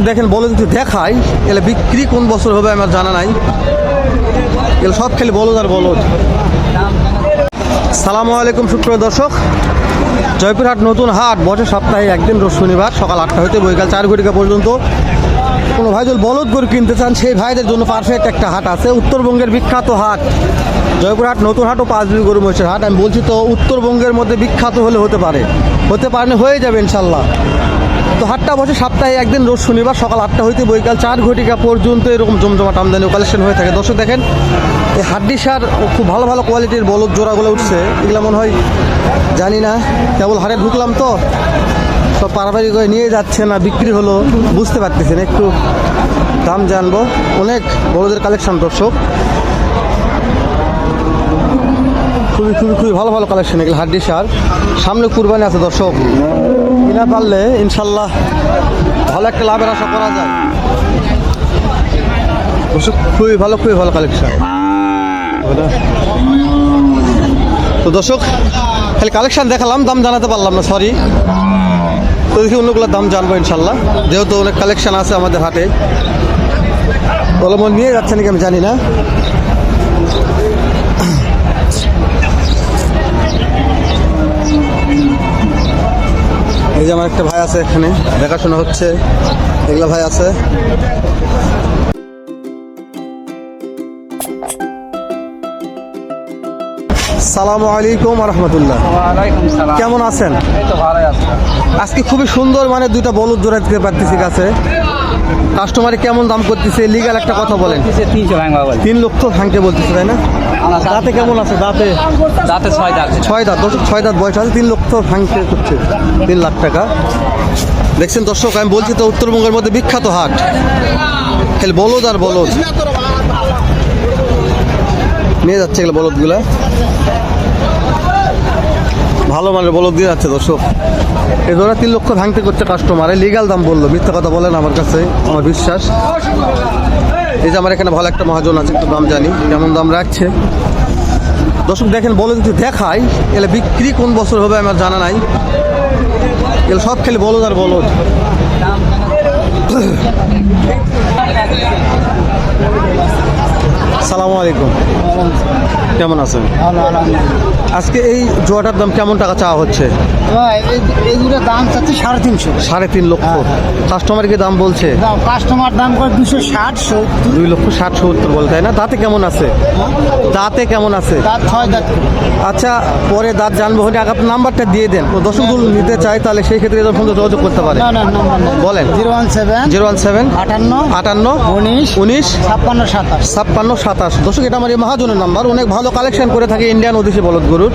দেখেন, বলে যদি দেখাই এলে বিক্রি কোন বছর হবে আমার জানা নাই। এগুলো সব খেলে বলদ আর বলদ। সালামু আলাইকুম, সুপ্রিয় দর্শক। জয়পুরহাট নতুন হাট বছর সপ্তাহে একদিন রোজ শনিবার, সকাল আটটা হইতে বৈকাল চার ঘটিকা পর্যন্ত। কোনো ভাই যদি বলদ গরু কিনতে চান, সেই ভাইদের জন্য পারফেক্ট একটা হাট আছে, উত্তরবঙ্গের বিখ্যাত হাট। জয়পুরহাট নতুন হাট ও পাঁচদিন গরু মহিষের হাট। আমি বলছি তো, উত্তরবঙ্গের মধ্যে বিখ্যাত হলে হতে পারে। হতে পারে হয়ে যাবে ইনশাল্লাহ। তো হাটটা বসে সপ্তাহে একদিন, রোজ শনিবার সকাল আটটা হইতে বৈকাল চার ঘটিকা পর্যন্ত এরকম জমজমাট আমদানি কালেকশন হয়ে থাকে। দর্শক দেখেন, এই হাড্ডি সার খুব ভালো ভালো কোয়ালিটির বলদ জোড়াগুলো উঠছে। এগুলো মনে হয় জানি না, কেবল হাটে ঢুকলাম তো, সব পারাপারি করে নিয়ে যাচ্ছে না, বিক্রি হলো, বুঝতে পারতেছেন, একটু দাম জানব। অনেক বড়দের কালেকশন দর্শক। খুবই খুবই খুবই ভালো ভালো কালেকশন এগুলো, হাড্ডি সার। সামনে কুরবানি আছে, দর্শক। কিনা পারলে ইনশাল্লাহ ভালো একটা লাভের আশা করা যায়। খুবই ভালো খুবই ভালো কালেকশন তো দর্শক, খালি কালেকশন দেখালাম, দাম জানাতে পারলাম না সরি তো দেখি অন্যগুলোর দাম জানব ইনশাল্লাহ। যেহেতু অনেক কালেকশন আছে আমাদের হাটে। ওগুলো নিয়ে যাচ্ছে নাকি আমি জানি না। এই যে আমার একটা ভাই আছে এখানে দেখাশোনা হচ্ছে এগুলা ভাই আছে। সালামু আলাইকুম রহমতুল্লাহ কেমন আছেন? আজকে খুবই সুন্দর মানে দুইটা বলদ জোড়া দিতে পারতেছি কাছে। কাস্টমারে কেমন দাম করতেছে? লিগাল একটা কথা বলেন। তিন লক্ষ ভাঙতে বলতেছে তাই না? দাঁতে কেমন আছে? দাঁতে? দাঁতে ছয় দাঁত। ছয় দাঁত ছয় দাঁত বয়স আছে তিন লক্ষ ভাঙতে করছে তিন লাখ টাকা। দেখছেন দর্শক আমি বলছি তো উত্তরবঙ্গের মধ্যে বিখ্যাত হাট। খালি বলদ আর বলদ। নিয়ে যাচ্ছে এগুলো বলদগুলা। ভালো মানের বলদ দিয়ে যাচ্ছে দর্শক। এ ধরা তিন লক্ষ ভাঙতে করছে কাস্টমারে লিগাল দাম বলল মিথ্যা কথা বলেন আমার কাছে আমার বিশ্বাস। এই যে আমার এখানে ভালো একটা মহাজন আছে, একটু দাম জানি, কেমন দাম রাখছে। দর্শক দেখেন বলে যদি দেখাই এলে বিক্রি কোন বছর হবে আমার জানা নাই। এলে সব খেলে বলদ আর বলদ। সালামু আলাইকুম। কেমন আছেন? আজকে এই জোয়াটার দাম কেমন টাকা চাওয়া হচ্ছে? এই দুটো দাম চাচ্ছে সাড়ে তিনশো। সাড়ে তিন লক্ষ। কাস্টমার কি দাম বলছে? কাস্টমার দাম করে দুশো ষাট সত্তর। দুই লক্ষ ষাট সত্তর বলে তাই না? দাঁতে কেমন আছে? দাঁতে কেমন আছে? দাঁত ছয় দাঁত আচ্ছা পরে দাঁত জানব হলে আপনার নাম্বারটা দিয়ে দেন। দর্শকগুলো নিতে চাই তাহলে সেই ক্ষেত্রে এদের ফোন যোগাযোগ করতে পারে। বলেন। Zero one seven zero one seven আটান্ন আটান্ন উনিশ উনিশ ছাপ্পান্ন সাতাশ। ছাপ্পান্ন সাতাশ। দর্শক, এটা আমার এই মহাজনের নাম্বার। অনেক ভালো কালেকশন করে থাকে ইন্ডিয়ান ওদেশি বলদ গরুর।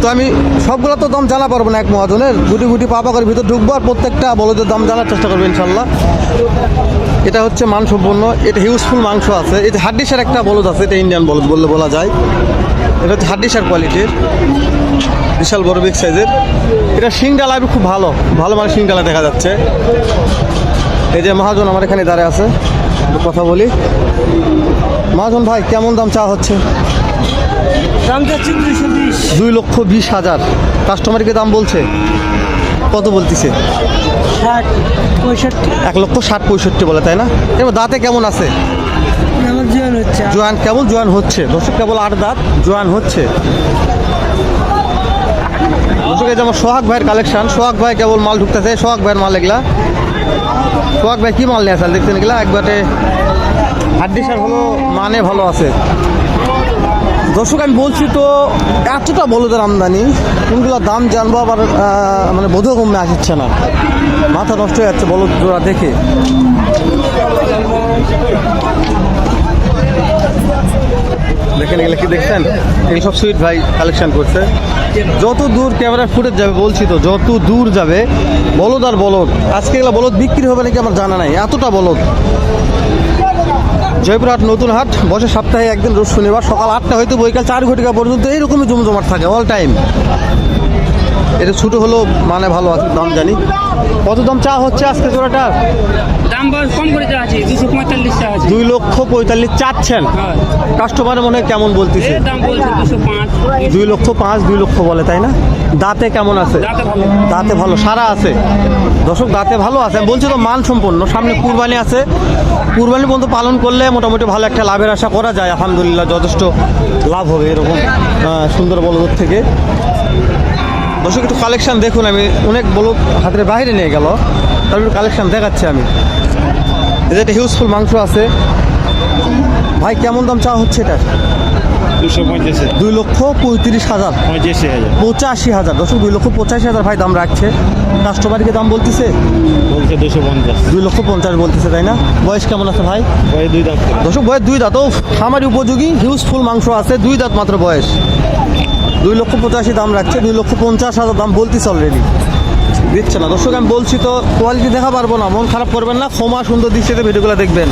তো আমি সবগুলো তো দাম জানা পারব না এক মহাজনের। গুটি গুটি পাপা করে ভিতর ঢুকবো আর প্রত্যেকটা বলদের দাম জানার চেষ্টা করব, ইনশাল্লাহ। এটা হচ্ছে মানসম্পন্ন, এটা হিউজফুল মাংস আছে। এটা হাড্ডিসার একটা বলদ আছে, এটা ইন্ডিয়ান বলদ বললে বলা যায়। এটা হচ্ছে হাড্ডিসার কোয়ালিটির বিশাল বড় বিগ সাইজের এটা শিংডালা খুব ভালো। ভালো মানে শিংডালা দেখা যাচ্ছে। এই যে মহাজন আমার এখানে দাঁড়ায় আছে। কথা বলি। মহাজন ভাই কেমন দাম চা হচ্ছে? দাম চাচ্ছি দুশো বিশ। দুই লক্ষ বিশ হাজার। কাস্টমারকে দাম বলছে? কত বলতেছে? ষাট পঁয়ষট্টি। এক লক্ষ ষাট পঁয়ষট্টি বলে তাই না? এবার দাঁতে কেমন আছে? জোয়ান কেবল জোয়ান হচ্ছে। দর্শক কেবল আট দাঁত জোয়ান হচ্ছে। দর্শক যেমন সোহাগ ভাইয়ের কালেকশন সোহাগ ভাই কেবল মাল ঢুকতেছে। সোহাগ ভাইয়ের মাল এগুলা। সোহাগ ভাই কি মাল নিয়ে আসেন? দেখছেন এগুলা? একবারে হাড্ডি সার হলো মানে ভালো আছে। দর্শক, আমি বলছি তো, এতটা বলদের আমদানি, কোনগুলো দাম জানব আবার মানে বোধগম্যে আসছে না। মাথা নষ্ট হয়ে যাচ্ছে বলদ জোড়া দেখে। দেখেন এগুলো কি দেখছেন? এগুলো সব সুইট ভাই কালেকশন করছে। যত দূর ক্যামেরা ফুটেজ যাবে, বলছি তো, যত দূর যাবে, বলদ আর বলদ। আজকে এগুলো বলদ বিক্রি হবে নাকি আমার জানা নাই। এতটা বলদ। জয়পুরহাট নতুন হাট। বসে সপ্তাহে একদিন রোজ শনিবার সকাল আটটা হয়তো বৈকাল চার ঘটিকা পর্যন্ত এইরকমই জমজমাট থাকে অল টাইম এটা ছোটো হলো মানে ভালো আছে দাম জানি। কত দাম চা হচ্ছে আজকে জোড়াটার? দাম কম করে দেওয়া আছে দুশো পঁয়তাল্লিশ টাকা আছে। দুই লক্ষ পঁয়তাল্লিশ চাচ্ছেন? হ্যাঁ। কাস্টমার মনে হয় কেমন বলতেছে? দাম বলছে দুশো পাঁচ। দুই লক্ষ পাঁচ দুই লক্ষ বলে তাই না? দাঁতে কেমন আছে? দাঁতে ভালো। দাঁতে ভালো সারা আছে। দর্শক দাঁতে ভালো আছে। বলছি তো মান সম্পন্ন সামনে কুরবানি আছে। কুরবানি পর্যন্ত পালন করলে মোটামুটি ভালো একটা লাভের আশা করা যায়। আলহামদুলিল্লাহ যথেষ্ট লাভ হবে এরকম সুন্দর বলদ থেকে। দর্শক একটু কালেকশান দেখুন আমি অনেক বলদ হাতের বাইরে নিয়ে গেল তার একটু কালেকশন দেখাচ্ছি আমি। যে একটা হিউজফুল মাংস আছে। ভাই কেমন দাম চাওয়া হচ্ছে এটা? দুই লক্ষ পঁয়ত্রিশ হাজার। পঁচাশি হাজার। দর্শক দুই লক্ষ পঁচাশি হাজার ভাই দাম রাখছে। কাস্টমারকে দাম বলতেছে? বলছে দুশো পঞ্চাশ। দুই লক্ষ পঞ্চাশ বলতেছে তাই না? বয়স কেমন আছে ভাই? দুই দাম দর্শক বয়স দুই দাঁত। ও খামারি উপযোগী হিউজফুল মাংস আছে দুই দাঁত মাত্র বয়স। দুই লক্ষ পঁচাশি দাম রাখছে দুই লক্ষ পঞ্চাশ হাজার দাম বলতেছে অলরেডি দিচ্ছে না। দর্শক আমি বলছি তো কোয়ালিটি দেখা পারব না মন খারাপ করবেন না ক্ষমা সুন্দর দৃষ্টিতে ভিডিওগুলো দেখবেন।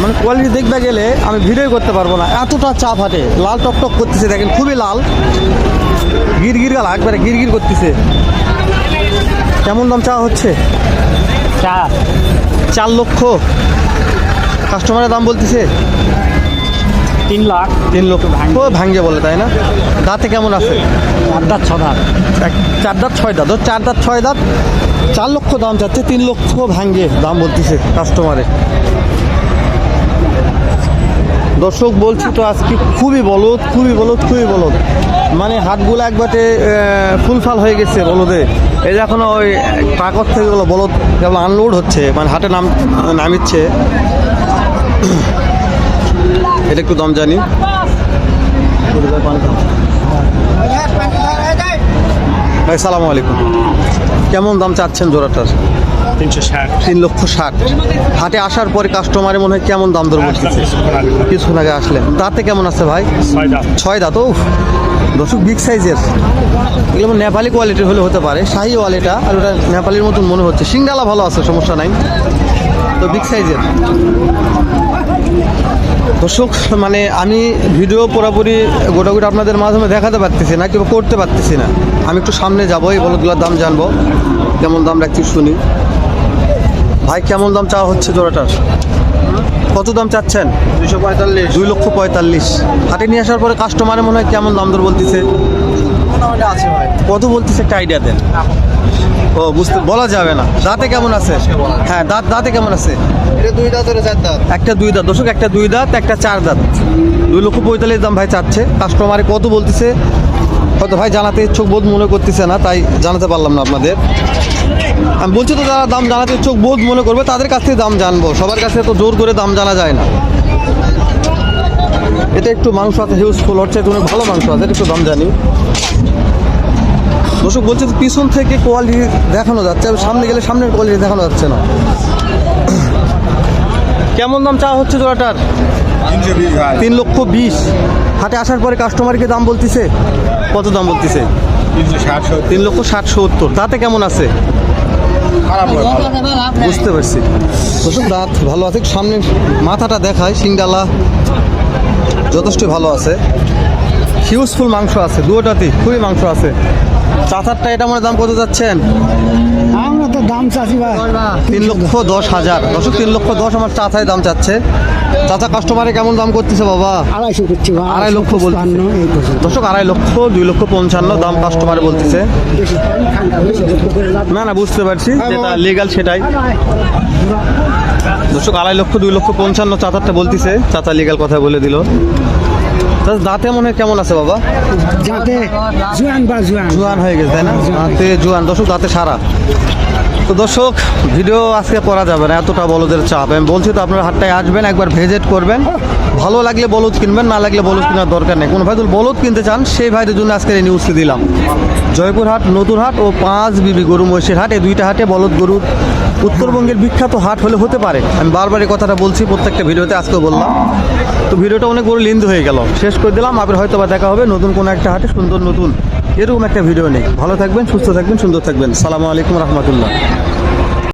মানে কোয়ালিটি দেখতে গেলে আমি ভিডিও করতে পারব না। এতটা চাপ হাটে লাল টকটক করতেছে দেখেন খুবই লাল। গির গির গালা একবারে গির গির করতেছে। কেমন দাম চা হচ্ছে? চা। চার লক্ষ। কাস্টমারের দাম বলতেছে? তিন লাখ। তিন লক্ষ ও ভাঙ্গে বলে তাই না? দাঁতে কেমন আছে? চার দাঁত ছ দাঁত। চার দাঁত ছয় দাঁত। ও চার দাঁত ছয় দাঁত। চার লক্ষ দাম চাচ্ছে তিন লক্ষ ভাঙ্গে দাম বলতেছে কাস্টমারে দর্শক বলছি তো আজকে খুবই বলদ খুবই বলদ খুবই বলদ। মানে হাটগুলো একবারে ফুলফাল হয়ে গেছে বলদে। এই যে এখনও ওই কাগজ থেকে গুলো বলদ কেবল আনলোড হচ্ছে মানে হাটে নাম নামিচ্ছে। এটা একটু দাম জানি। ভাই সালামু আলাইকুম। কেমন দাম চাচ্ছেন জোড়াটার? তিনশো ষাট। তিন লক্ষ ষাট। হাটে আসার পরে কাস্টমারে মনে হয় কেমন দাম দর বলতেছে? কিছুক্ষণ আগে। আসলে দাঁতে কেমন আছে ভাই? ছয় দাঁত। ও দর্শক বিগ সাইজের এগুলো নেপালি কোয়ালিটির হলে হতে পারে। শাহি ওয়ালেটা আর ওটা নেপালির মতন মনে হচ্ছে। সিংডালা ভালো আছে সমস্যা নাই। তো বিগ সাইজের দর্শক মানে আমি ভিডিও পুরোপুরি গোটা গোটা আপনাদের মাধ্যমে দেখাতে পারতেছি না কিংবা করতে পারতেছি না। আমি একটু সামনে যাব এই বলদগুলোর দাম জানব। কেমন দাম রাখছি শুনি। ভাই কেমন দাম চাওয়া হচ্ছে জোড়াটার কত দাম চাচ্ছেন? দুশো পঁয়তাল্লিশ। দুই লক্ষ পঁয়তাল্লিশ। হাটে নিয়ে আসার পরে কাস্টমারে মনে হয় কেমন দাম দর বলতেছে? আছে ভাই। কত বলতেছে একটা আইডিয়া দেন। ও বুঝতে বলা যাবে না। দাঁতে কেমন আছে? হ্যাঁ দাঁত দাঁতে কেমন আছে? একটা দুই দাঁত। দর্শক, একটা দুই দাঁত, একটা চার দাঁত। দুই লক্ষ পঁয়তাল্লিশ দাম ভাই চাচ্ছে। কাস্টমারে কত বলতেছে, হয়তো ভাই জানাতে ইচ্ছুক বোধ মনে করতেছে না, তাই জানাতে পারলাম না আপনাদের। আমি বলছি তো যারা দাম জানাতে ইচ্ছুক বোধ মনে করবে, তাদের কাছ থেকে দাম জানব। সবার কাছে তো জোর করে দাম জানা যায় না। এটা একটু মাংস আছে হিউজফুল হচ্ছে অনেক ভালো মাংস আছে, একটু দাম জানি। দর্শক, বলছে পিছন থেকে কোয়ালিটি দেখানো যাচ্ছে, সামনে গেলে সামনের কোয়ালিটি দেখানো যাচ্ছে না। কেমন দাম চা হচ্ছে জোড়াটার? তিন লক্ষ বিশ। হাটে আসার পরে কাস্টমারকে দাম বলতেছে? কত দাম বলতেছে? তিন লক্ষ ষাট সত্তর। তাতে কেমন আছে? বুঝতে পারছি। দর্শক দাঁত ভালো আছে। সামনে মাথাটা দেখায় সিংডালা যথেষ্ট ভালো আছে। হিউজফুল মাংস আছে। দুটোতেই খুবই মাংস আছে। চাচারটা এটা মনে দাম কত যাচ্ছেন? আমরা দাম চাচ্ছি ভাই। তিন লক্ষ দশ হাজার। দর্শক তিন লক্ষ দশ আমার চাচাই দাম চাচ্ছে। চাচা কাস্টমারে কেমন দাম করতেছে বাবা? আড়াইশো করছি আড়াই লক্ষ বলছে দর্শক আড়াই লক্ষ দুই লক্ষ পঞ্চান্ন দাম কাস্টমারে বলতেছে। না, না বুঝতে পারছি যেটা লিগাল সেটাই। দর্শক আড়াই লক্ষ দুই লক্ষ পঞ্চান্ন চাচারটা বলতেছে। চাচা লিগাল কথা বলে দিল। দাঁতে মনে হয় কেমন আছে বাবা? যাতে জুয়ান বা জুয়ান। জোয়ান হয়ে গেছে তাই না? দাঁতে জোয়ান। দর্শক দাঁতে সারা। তো দর্শক, ভিডিও আজকে করা যাবে না, এতটা বলদের চাপ। আমি বলছি তো আপনারা হাটটায় আসবেন, একবার ভিজিট করবেন। ভালো লাগলে বলদ কিনবেন, না লাগলে বলদ কেনার দরকার নেই। কোনো ভাই বলদ কিনতে চান, সেই ভাইদের জন্য আজকের এই নিউজটি দিলাম। জয়পুর হাট, নতুন হাট ও পাঁচ বিবি গরু মহিষের হাট, এই দুইটা হাটে বলদ গরুর উত্তরবঙ্গের বিখ্যাত হাট হলে হতে পারে। আমি বারবার এই কথাটা বলছি, প্রত্যেকটা ভিডিওতে আজকেও বললাম। তো ভিডিওটা অনেক বড় লিন্দ হয়ে গেল। শেষ করে দিলাম, আবার হয়তো বা দেখা হবে নতুন কোনো একটা হাটে, সুন্দর নতুন এরকম একটা ভিডিও নেই। ভালো থাকবেন সুস্থ থাকবেন সুন্দর থাকবেন। সালামু আলাইকুম রহমতুল্লাহ।